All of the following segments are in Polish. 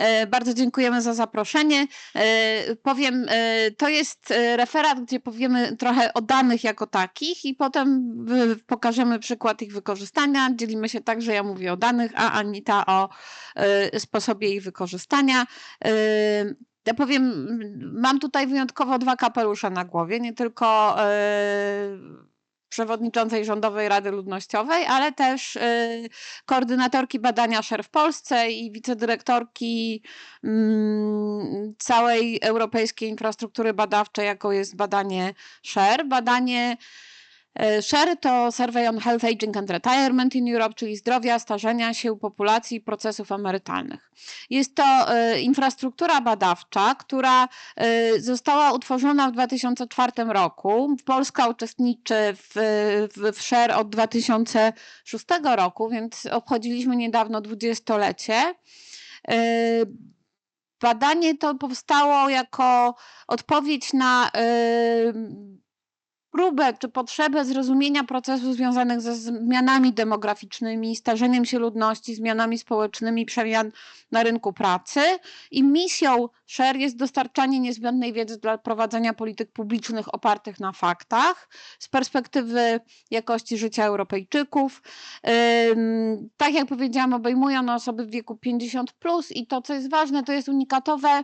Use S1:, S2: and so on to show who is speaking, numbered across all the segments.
S1: E, Bardzo dziękujemy za zaproszenie. E, Powiem, e, to jest referat, gdzie powiemy trochę o danych jako takich i potem pokażemy przykład ich wykorzystania. Dzielimy się tak, że ja mówię o danych, a Anita o sposobie ich wykorzystania. Ja powiem, mam tutaj wyjątkowo dwa kapelusze na głowie, nie tylko przewodniczącej Rządowej Rady Ludnościowej, ale też y, koordynatorki badania SHARE w Polsce i wicedyrektorki mm, całej europejskiej infrastruktury badawczej, jaką jest badanie SHARE. Badanie SHARE to Survey on Health Aging and Retirement in Europe, czyli zdrowia, starzenia się populacji i procesów emerytalnych. Jest to e, infrastruktura badawcza, która e, została utworzona w 2004 roku. Polska uczestniczy w, w, w SHARE od 2006 roku, więc obchodziliśmy niedawno dwudziestolecie. E, Badanie to powstało jako odpowiedź na e, próbę czy potrzebę zrozumienia procesów związanych ze zmianami demograficznymi, starzeniem się ludności, zmianami społecznymi, przemian na rynku pracy. I misją SHARE jest dostarczanie niezbędnej wiedzy dla prowadzenia polityk publicznych opartych na faktach z perspektywy jakości życia Europejczyków. Tak jak powiedziałam, obejmują one osoby w wieku 50 plus i to, co jest ważne, to jest unikatowe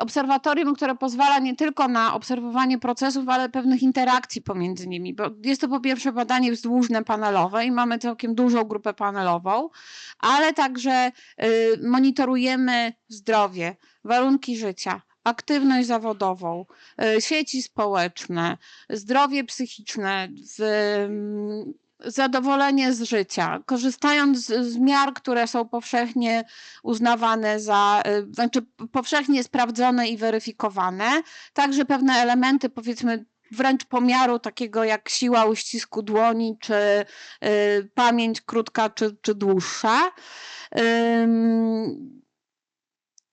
S1: obserwatorium, które pozwala nie tylko na obserwowanie procesów, ale pewnych interakcji pomiędzy nimi, bo jest to po pierwsze badanie wzdłużne panelowe i mamy całkiem dużą grupę panelową, ale także y, monitorujemy zdrowie, warunki życia, aktywność zawodową, y, sieci społeczne, zdrowie psychiczne, w, zadowolenie z życia, korzystając z, miar, które są powszechnie uznawane za, y, znaczy powszechnie sprawdzone i weryfikowane. Także pewne elementy, powiedzmy, wręcz pomiaru takiego jak siła uścisku dłoni, czy y, pamięć krótka, czy, czy dłuższa. Ym,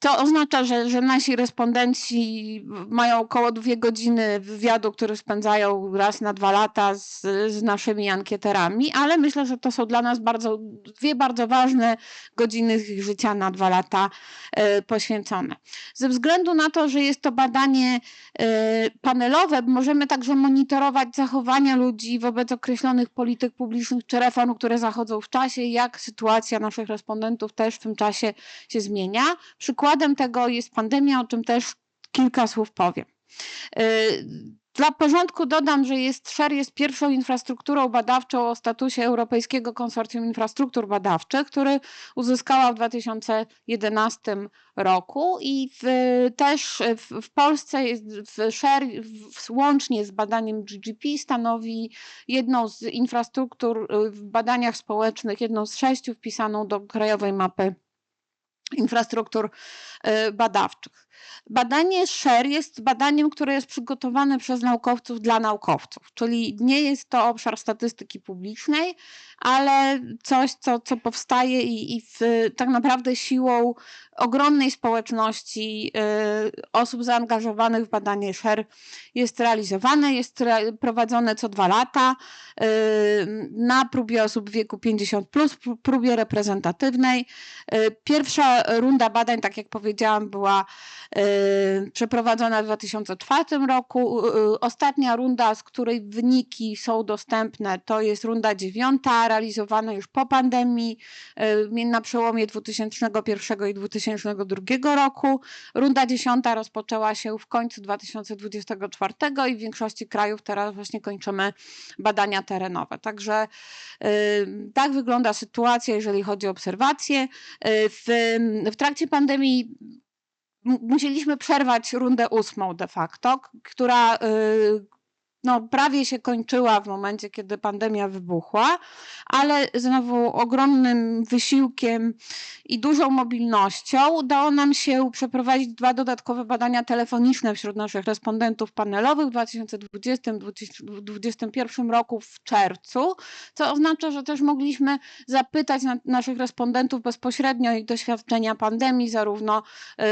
S1: to oznacza, że, że nasi respondenci mają około dwie godziny wywiadu, który spędzają raz na dwa lata z, z naszymi ankieterami, ale myślę, że to są dla nas bardzo, dwie bardzo ważne godziny ich życia na dwa lata e, poświęcone. Ze względu na to, że jest to badanie e, panelowe, możemy także monitorować zachowania ludzi wobec określonych polityk publicznych czy reform, które zachodzą w czasie, jak sytuacja naszych respondentów też w tym czasie się zmienia. Przykładem tego jest pandemia, o czym też kilka słów powiem. Y, Dla porządku dodam, że jest jest pierwszą infrastrukturą badawczą o statusie Europejskiego Konsorcjum Infrastruktur Badawczych, który uzyskała w 2011 roku i w, też w, w Polsce jest w w, łącznie z badaniem GGP stanowi jedną z infrastruktur y, w badaniach społecznych, jedną z sześciu wpisaną do krajowej mapy infrastruktur y, badawczych. Badanie SHARE jest badaniem, które jest przygotowane przez naukowców dla naukowców, czyli nie jest to obszar statystyki publicznej, ale coś, co, co powstaje i, i w, tak naprawdę siłą ogromnej społeczności y, osób zaangażowanych w badanie SHARE jest realizowane, jest re, prowadzone co dwa lata y, na próbie osób w wieku 50, plus, próbie reprezentatywnej. Y, Pierwsza runda badań, tak jak powiedziałam, była przeprowadzona w 2004 roku. Y, Ostatnia runda, z której wyniki są dostępne, to jest runda dziewiąta, realizowana już po pandemii, y, na przełomie 2001 i 2002 roku. Runda dziesiąta rozpoczęła się w końcu 2024 i w większości krajów teraz właśnie kończymy badania terenowe. Także y, tak wygląda sytuacja, jeżeli chodzi o obserwacje. Y, W, w trakcie pandemii musieliśmy przerwać rundę ósmą de facto, która y, no, prawie się kończyła w momencie, kiedy pandemia wybuchła, ale znowu ogromnym wysiłkiem i dużą mobilnością udało nam się przeprowadzić dwa dodatkowe badania telefoniczne wśród naszych respondentów panelowych w 2020-2021 roku w czerwcu, co oznacza, że też mogliśmy zapytać na, naszych respondentów bezpośrednio ich doświadczenia pandemii, zarówno y,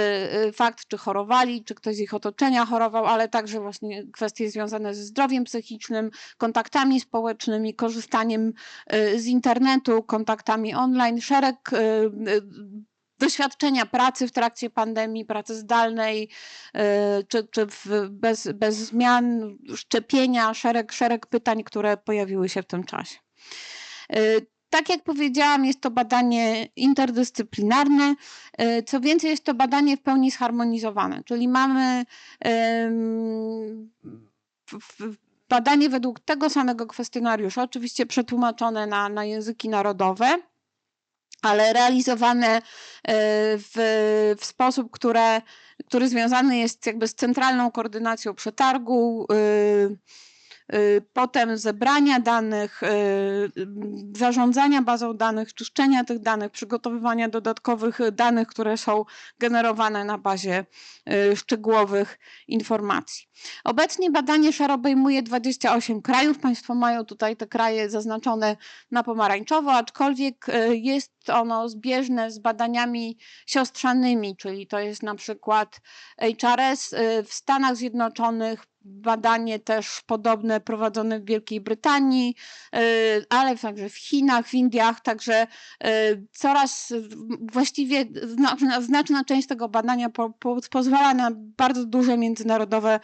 S1: y, fakt, czy chorowali, czy ktoś z ich otoczenia chorował, ale także właśnie kwestie związane ze zdrowiem psychicznym, kontaktami społecznymi, korzystaniem y, z internetu, kontaktami online, szereg y, y, doświadczenia pracy w trakcie pandemii, pracy zdalnej, czy, czy bez, bez zmian, szczepienia, szereg, szereg pytań, które pojawiły się w tym czasie. Tak jak powiedziałam, jest to badanie interdyscyplinarne. Co więcej, jest to badanie w pełni zharmonizowane, czyli mamy badanie według tego samego kwestionariusza, oczywiście przetłumaczone na, na języki narodowe, ale realizowane e, w, w sposób, które, który związany jest jakby z centralną koordynacją przetargu. Yy, potem zebrania danych, y, zarządzania bazą danych, czyszczenia tych danych, przygotowywania dodatkowych danych, które są generowane na bazie y, szczegółowych informacji. Obecnie badanie SHARE obejmuje 28 krajów. Państwo mają tutaj te kraje zaznaczone na pomarańczowo, aczkolwiek jest ono zbieżne z badaniami siostrzanymi, czyli to jest na przykład HRS w Stanach Zjednoczonych, badanie też podobne prowadzone w Wielkiej Brytanii, e, ale także w Chinach, w Indiach, także e, coraz właściwie znaczna część tego badania po, po, pozwala na bardzo duże międzynarodowe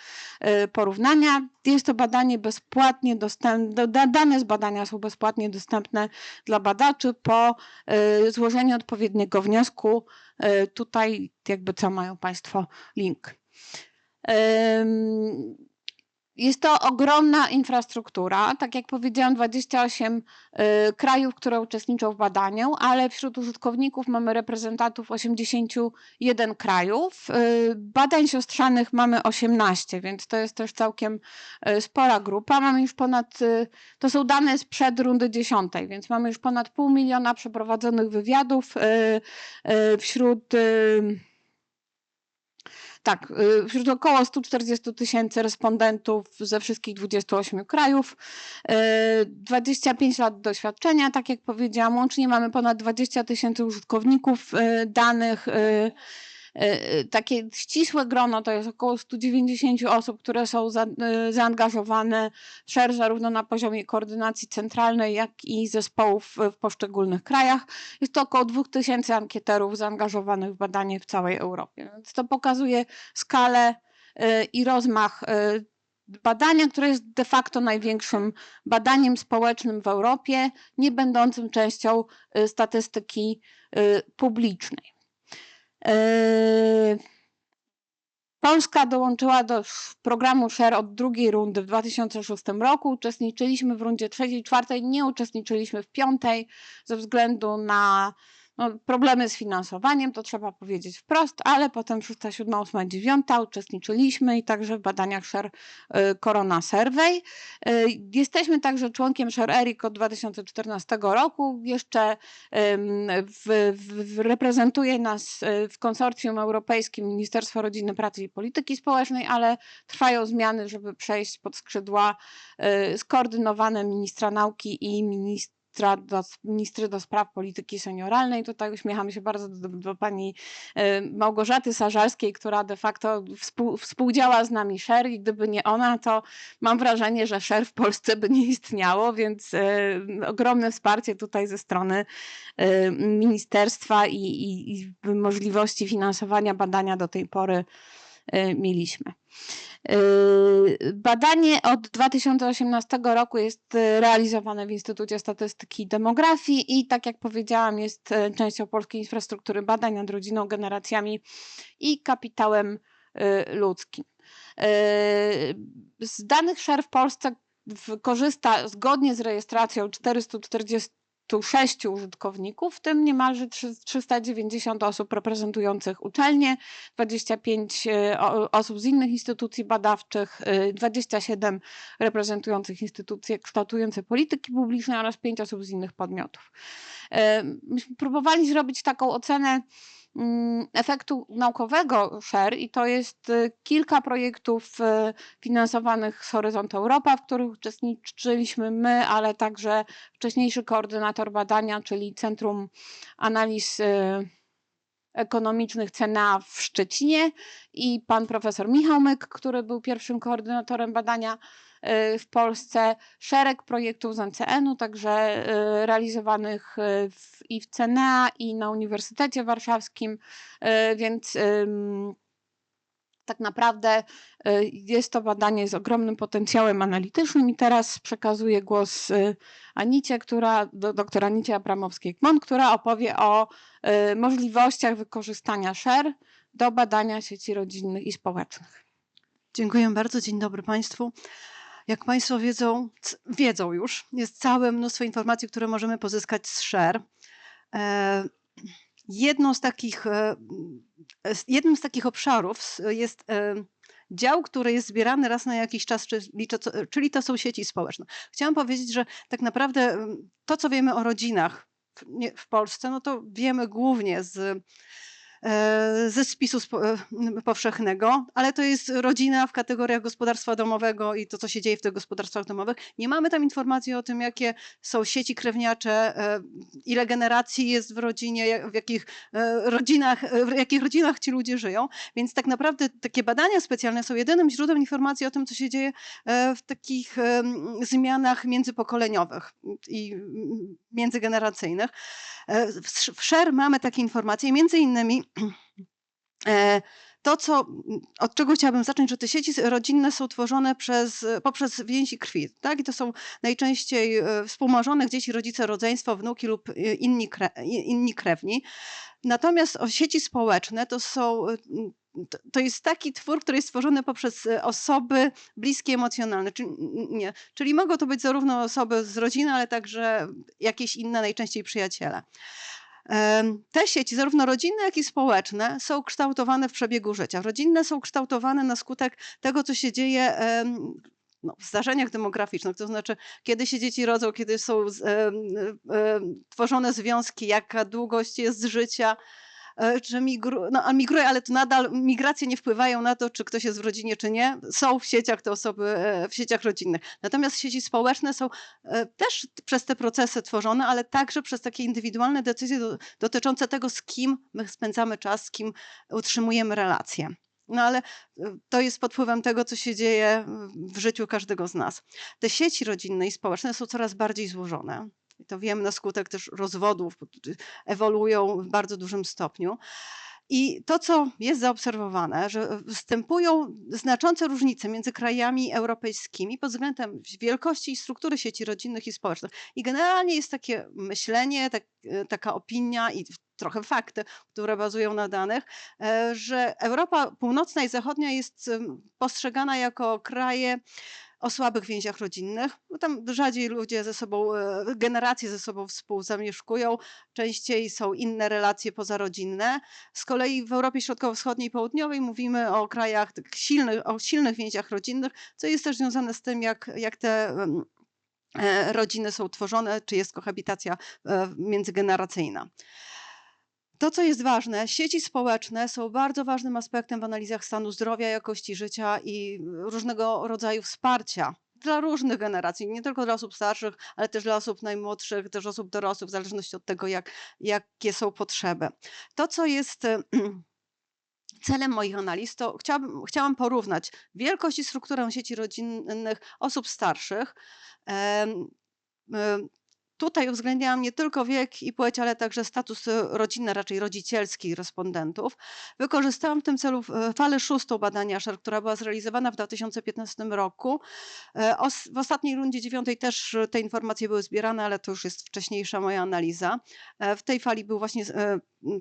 S1: porównania. Jest to badanie bezpłatnie dostępne, dane z badania są bezpłatnie dostępne dla badaczy po złożeniu odpowiedniego wniosku. Tutaj jakby co mają Państwo link. Jest to ogromna infrastruktura. Tak jak powiedziałam, 28 y, krajów, które uczestniczą w badaniu, ale wśród użytkowników mamy reprezentantów 81 krajów. Y, badań siostrzanych mamy 18, więc to jest też całkiem y, spora grupa. Mamy już ponad, to są dane sprzed rundy 10, więc mamy już ponad pół miliona przeprowadzonych wywiadów wśród tak, y, wśród około 140 tysięcy respondentów ze wszystkich 28 krajów, 25 y, lat doświadczenia, tak jak powiedziałam, łącznie mamy ponad 20 tysięcy użytkowników y, danych. E, e, takie ścisłe grono to jest około 190 osób, które są za, e, zaangażowane SHARE zarówno na poziomie koordynacji centralnej, jak i zespołów w poszczególnych krajach. Jest to około 2000 ankieterów zaangażowanych w badanie w całej Europie. Więc to pokazuje skalę i rozmach badania, które jest de facto największym badaniem społecznym w Europie, nie będącym częścią statystyki publicznej. Yy, Polska dołączyła do programu SHARE od drugiej rundy w 2006 roku. Uczestniczyliśmy w rundzie trzeciej, czwartej, nie uczestniczyliśmy w piątej ze względu na no, problemy z finansowaniem, to trzeba powiedzieć wprost, ale potem 6, 7, 8, 9 uczestniczyliśmy i także w badaniach Share y, Corona Survey. Y, jesteśmy także członkiem Share ERIC od 2014 roku. Jeszcze w, w, reprezentuje nas y, w konsorcjum europejskim Ministerstwo Rodziny, Pracy i Polityki Społecznej, ale trwają zmiany, żeby przejść pod skrzydła skoordynowane ministra nauki i ministra do, ministry do spraw polityki senioralnej. Tutaj uśmiecham się bardzo do, do pani e, Małgorzaty Sażalskiej, która de facto współ, współdziała z nami SHER i gdyby nie ona, to mam wrażenie, że SHER w Polsce by nie istniało, więc e, ogromne wsparcie tutaj ze strony e, ministerstwa i, i, i możliwości finansowania badania do tej pory mieliśmy. Yy, badanie od 2018 roku jest y, realizowane w Instytucie Statystyki i Demografii i tak jak powiedziałam jest y, częścią polskiej infrastruktury badań nad rodziną, generacjami i kapitałem y, ludzkim. Z danych SHARE w Polsce korzysta zgodnie z rejestracją 440 6 użytkowników, w tym niemalże 390 osób reprezentujących uczelnie, 25 e, osób z innych instytucji badawczych, 27 e, reprezentujących instytucje kształtujące polityki publiczne oraz 5 osób z innych podmiotów. E, myśmy próbowali zrobić taką ocenę efektu naukowego SHARE i to jest y, kilka projektów y, finansowanych z Horyzontu Europa, w których uczestniczyliśmy my, ale także wcześniejszy koordynator badania, czyli Centrum Analiz y, ekonomicznych CNA w Szczecinie i pan profesor Michał Myk, który był pierwszym koordynatorem badania w Polsce, szereg projektów z NCN-u, także y, realizowanych y, w, i w CNA, i na Uniwersytecie Warszawskim, y, więc tak naprawdę y, jest to badanie z ogromnym potencjałem analitycznym i teraz przekazuję głos y, Anicie, która, do, doktor Anicie Abramowskiej-Kmon, która opowie o y, możliwościach wykorzystania SHARE do badania sieci rodzinnych i społecznych.
S2: Dziękuję bardzo. Dzień dobry Państwu. Jak Państwo wiedzą, wiedzą już, jest całe mnóstwo informacji, które możemy pozyskać z SHARE. E, Jedną z takich, e, s- jednym z takich obszarów jest e, dział, który jest zbierany raz na jakiś czas, czyli to- są sieci społeczne. Chciałam powiedzieć, że tak naprawdę em, to, co wiemy o rodzinach w, Polsce, no to wiemy głównie z e, ze spisu e, powszechnego, ale to jest rodzina w kategoriach gospodarstwa domowego i to, co się dzieje w tych gospodarstwach domowych. Nie mamy tam informacji o tym, jakie są sieci krewniacze, e, ile generacji jest w rodzinie, w jakich e, rodzinach, e, w jakich rodzinach ci ludzie żyją. Więc tak naprawdę takie badania specjalne są jedynym źródłem informacji o tym, co się dzieje e, w takich zmianach międzypokoleniowych i międzygeneracyjnych. E, W sz- w SHARE mamy takie informacje, między innymi e, to, co, od czego chciałabym zacząć, że te sieci rodzinne są tworzone przez, poprzez więzi krwi. Tak? I to są najczęściej e, współmarzonych dzieci, rodzice, rodzeństwo, wnuki lub e, inni, inni krewni. Natomiast sieci społeczne to są. e, To, jest taki twór, który jest stworzony poprzez e, osoby bliskie emocjonalne. Czyli, nie, czyli mogą to być zarówno osoby z rodziny, ale także jakieś inne, najczęściej przyjaciele. Te sieci, zarówno rodzinne, jak i społeczne, są kształtowane w przebiegu życia. Rodzinne są kształtowane na skutek tego, co się dzieje no, w zdarzeniach demograficznych, to znaczy, kiedy się dzieci rodzą, kiedy są tworzone związki, jaka długość jest życia, e, czy migru, no, a migruje, ale to nadal migracje nie wpływają na to, czy ktoś jest w rodzinie, czy nie. Są w sieciach te osoby, e, w sieciach rodzinnych. Natomiast sieci społeczne są e, też przez te procesy tworzone, ale także przez takie indywidualne decyzje do, dotyczące tego, z kim my spędzamy czas, z kim utrzymujemy relacje. No ale to jest pod wpływem tego, co się dzieje w życiu każdego z nas. Te sieci rodzinne i społeczne są coraz bardziej złożone. To wiemy na skutek też rozwodów, ewoluują w bardzo dużym stopniu. I to, co jest zaobserwowane, że występują znaczące różnice między krajami europejskimi pod względem wielkości i struktury sieci rodzinnych i społecznych. I generalnie jest takie myślenie, tak, e, taka opinia i trochę fakty, które bazują na danych, e, że Europa północna i zachodnia jest postrzegana jako kraje o słabych więziach rodzinnych. bo Tam rzadziej ludzie ze sobą, e, generacje ze sobą współzamieszkują, częściej są inne relacje pozarodzinne. Z kolei w Europie Środkowo-Wschodniej i Południowej mówimy o krajach tak silnych, o silnych więziach rodzinnych, co jest też związane z tym, jak, jak te e, rodziny są tworzone, czy jest kohabitacja e, międzygeneracyjna. To, co jest ważne, sieci społeczne są bardzo ważnym aspektem w analizach stanu zdrowia, jakości życia i różnego rodzaju wsparcia dla różnych generacji, nie tylko dla osób starszych, ale też dla osób najmłodszych, też osób dorosłych, w zależności od tego, jak, jakie są potrzeby. To, co jest celem moich analiz, to chciałabym, chciałam porównać wielkość i strukturę sieci rodzinnych osób starszych. Tutaj uwzględniałam nie tylko wiek i płeć, ale także status e, rodzinny, raczej rodzicielski respondentów. Wykorzystałam w tym celu e, falę szóstą badania SHARE, która była zrealizowana w 2015 roku. E, W ostatniej rundzie dziewiątej też te informacje były zbierane, ale to już jest wcześniejsza moja analiza. W tej fali był właśnie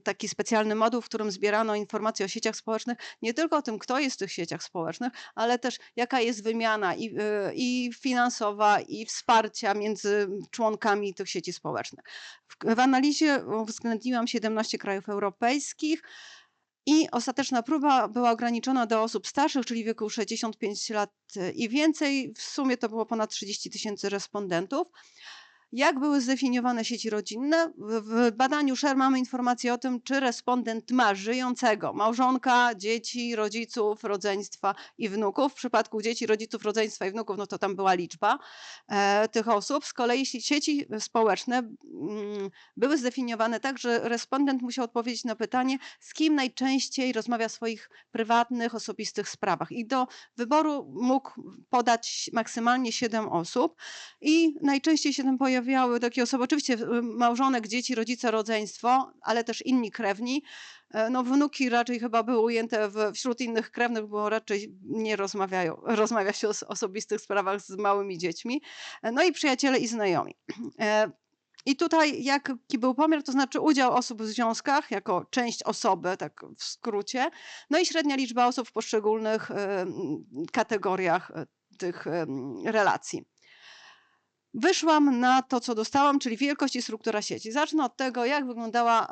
S2: taki specjalny moduł, w którym zbierano informacje o sieciach społecznych, nie tylko o tym, kto jest w tych sieciach społecznych, ale też jaka jest wymiana i, e, i finansowa, i wsparcia między członkami tych sieci społecznych. W, w analizie uwzględniłam 17 krajów europejskich. I ostateczna próba była ograniczona do osób starszych, czyli wieku 65 lat i więcej. W sumie to było ponad 30 tysięcy respondentów. Jak były zdefiniowane sieci rodzinne? W, badaniu SHARE mamy informację o tym, czy respondent ma żyjącego małżonka, dzieci, rodziców, rodzeństwa i wnuków. W przypadku dzieci, rodziców, rodzeństwa i wnuków, no to tam była liczba e, tych osób. Z kolei si- sieci społeczne mm, były zdefiniowane tak, że respondent musiał odpowiedzieć na pytanie, z kim najczęściej rozmawia w swoich prywatnych, osobistych sprawach. I do wyboru mógł podać maksymalnie 7 osób. I najczęściej się tam pojawiały takie osoby, oczywiście y, małżonek, dzieci, rodzice, rodzeństwo, ale też inni krewni. E, No, wnuki raczej chyba były ujęte w, wśród innych krewnych, bo raczej nie rozmawiają, rozmawia się o osobistych sprawach z małymi dziećmi. E, No i przyjaciele i znajomi. E, I tutaj jaki był pomiar, to znaczy udział osób w związkach jako część osoby, tak w skrócie, no i średnia liczba osób w poszczególnych kategoriach tych relacji. Wyszłam na to, co dostałam, czyli wielkość i struktura sieci. Zacznę od tego, jak wyglądała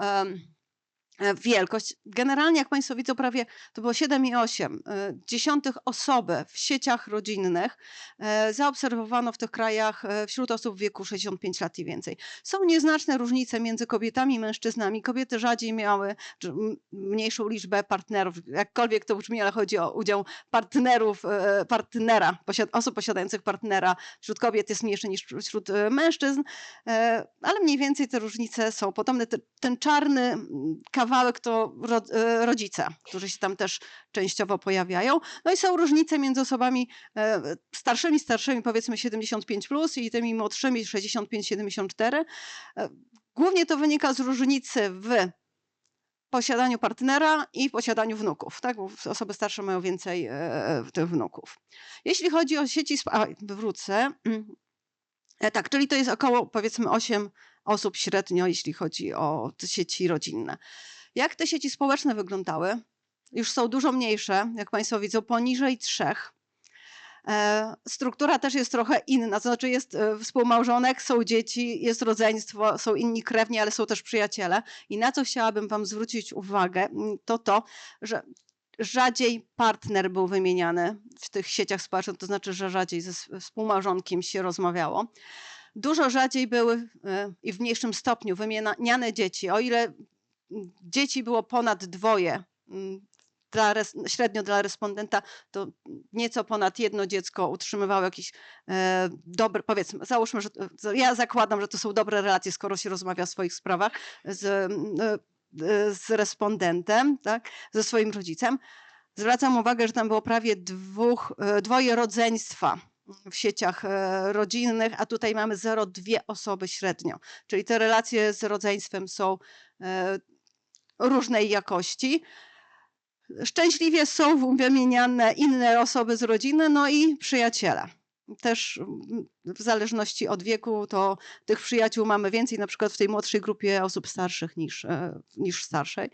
S2: wielkość. Generalnie, jak Państwo widzą, prawie to było 7,8 e, dziesiątych osoby w sieciach rodzinnych e, zaobserwowano w tych krajach e, wśród osób w wieku 65 lat i więcej. Są nieznaczne różnice między kobietami i mężczyznami. Kobiety rzadziej miały mniejszą liczbę partnerów, jakkolwiek to brzmi, ale chodzi o udział partnerów, e, partnera, osób posiadających partnera wśród kobiet jest mniejszy niż wśród e, mężczyzn, e, ale mniej więcej te różnice są podobne. Te- Ten czarny mm, kawałek to e, rodzice, którzy się tam też częściowo pojawiają. No i są różnice między osobami e, starszymi, starszymi powiedzmy 75 plus i tymi młodszymi 65-74. E, Głównie to wynika z różnicy w posiadaniu partnera i posiadaniu wnuków, tak? Bo osoby starsze mają więcej tych wnuków. Jeśli chodzi o sieci, a, wrócę. Mm. Tak, czyli to jest około powiedzmy 8 osób średnio, jeśli chodzi o sieci rodzinne. Jak te sieci społeczne wyglądały? Już są dużo mniejsze, jak Państwo widzą, poniżej trzech. E, Struktura też jest trochę inna, to znaczy jest e, współmałżonek, są dzieci, jest rodzeństwo, są inni krewni, ale są też przyjaciele. I na co chciałabym Wam zwrócić uwagę, to to, że rzadziej partner był wymieniany w tych sieciach społecznych, to znaczy, że rzadziej ze współmałżonkiem się rozmawiało. Dużo rzadziej były e, i w mniejszym stopniu wymieniane dzieci. O ile dzieci było ponad dwoje, mm, dla średnio dla respondenta, to nieco ponad jedno dziecko utrzymywało jakiś e, dobry, powiedzmy, załóżmy, że to- ja zakładam, że to są dobre relacje, skoro się rozmawia o swoich sprawach z, e, e, z respondentem, tak, ze swoim rodzicem. Zwracam uwagę, że tam było prawie dwóch, e, dwoje rodzeństwa w sieciach e, rodzinnych, a tutaj mamy 0,2 osoby średnio. Czyli te relacje z rodzeństwem są e, różnej jakości. Szczęśliwie są wymieniane inne osoby z rodziny, no i przyjaciele. Też mm, w zależności od wieku, to tych przyjaciół mamy więcej, na przykład w tej młodszej grupie osób starszych niż, e, niż starszej.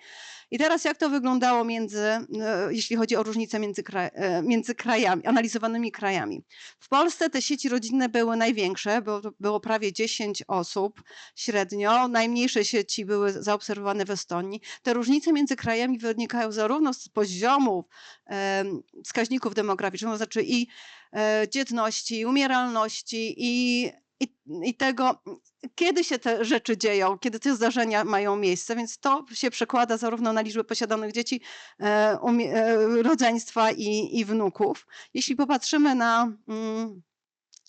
S2: I teraz jak to wyglądało między, e, jeśli chodzi o różnice między, kraj, e, między krajami, analizowanymi krajami. W Polsce te sieci rodzinne były największe, bo było prawie 10 osób średnio. Najmniejsze sieci były zaobserwowane w Estonii. Te różnice między krajami wynikają zarówno z poziomu wskaźników demograficznych, to znaczy i dzietności, umieralności i, i, i tego, kiedy się te rzeczy dzieją, kiedy te zdarzenia mają miejsce, więc to się przekłada zarówno na liczbę posiadanych dzieci, e, e, rodzeństwa i, i wnuków. Jeśli popatrzymy na mm,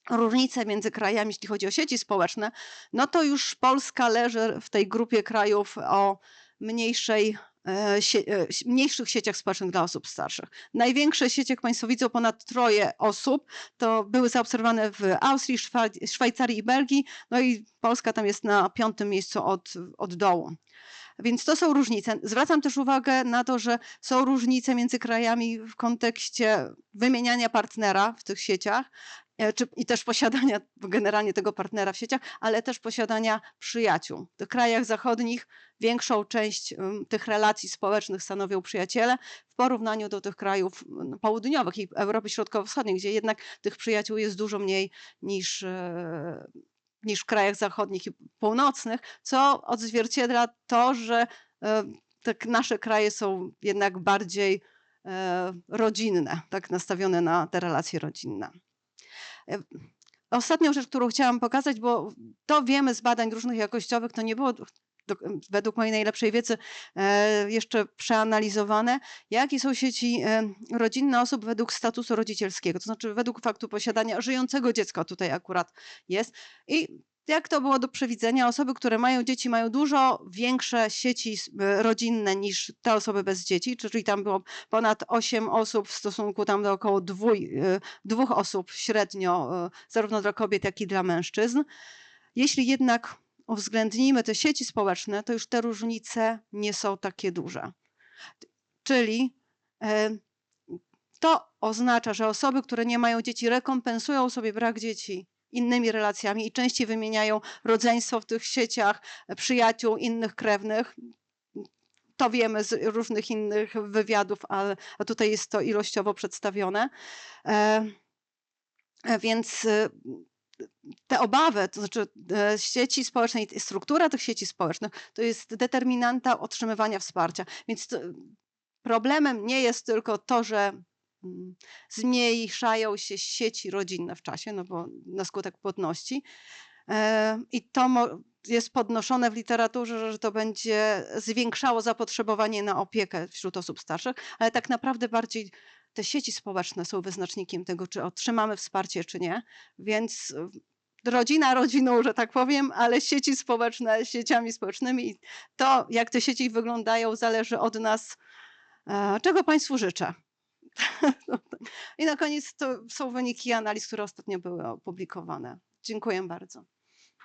S2: różnice między krajami, jeśli chodzi o sieci społeczne, no to już Polska leży w tej grupie krajów o mniejszej e, sie, e, mniejszych sieciach społecznych dla osób starszych. Największe sieci, jak Państwo widzą, ponad troje osób, to były zaobserwowane w Austrii, Szwa- Szwajcarii i Belgii, no i Polska tam jest na piątym miejscu od, od dołu. Więc to są różnice. Zwracam też uwagę na to, że są różnice między krajami w kontekście wymieniania partnera w tych sieciach e, czy, i też posiadania generalnie tego partnera w sieciach, ale też posiadania przyjaciół. W krajach zachodnich większą część tych relacji społecznych stanowią przyjaciele w porównaniu do tych krajów południowych i Europy Środkowo-Wschodniej, gdzie jednak tych przyjaciół jest dużo mniej niż, e, niż w krajach zachodnich i północnych, co odzwierciedla to, że e, te k- nasze kraje są jednak bardziej e, rodzinne, tak nastawione na te relacje rodzinne. Ostatnią rzecz, którą chciałam pokazać, bo to wiemy z badań różnych jakościowych, to nie było według mojej najlepszej wiedzy e, jeszcze przeanalizowane, jakie są sieci e, rodzinne osób według statusu rodzicielskiego, to znaczy według faktu posiadania żyjącego dziecka tutaj akurat jest. I jak to było do przewidzenia, osoby, które mają dzieci, mają dużo większe sieci e, rodzinne niż te osoby bez dzieci, czyli tam było ponad 8 osób w stosunku tam do około dwój, e, dwóch osób średnio, e, zarówno dla kobiet, jak i dla mężczyzn. Jeśli jednak uwzględnimy te sieci społeczne, to już te różnice nie są takie duże. Czyli to oznacza, że osoby, które nie mają dzieci, rekompensują sobie brak dzieci innymi relacjami i częściej wymieniają rodzeństwo w tych sieciach, przyjaciół, innych krewnych. To wiemy z różnych innych wywiadów, ale a tutaj jest to ilościowo przedstawione. E, e, Więc e, te obawy, to znaczy sieci społeczne i struktura tych sieci społecznych, to jest determinanta otrzymywania wsparcia. Więc problemem nie jest tylko to, że zmniejszają się sieci rodzinne w czasie, no bo na skutek płodności. E, I to jest podnoszone w literaturze, że to będzie zwiększało zapotrzebowanie na opiekę wśród osób starszych, ale tak naprawdę bardziej te sieci społeczne są wyznacznikiem tego, czy otrzymamy wsparcie, czy nie. Więc y, rodzina rodziną, że tak powiem, ale sieci społeczne sieciami społecznymi. I to, jak te sieci wyglądają, zależy od nas, e, czego Państwu życzę. I na koniec to są wyniki analiz, które ostatnio były opublikowane. Dziękuję bardzo.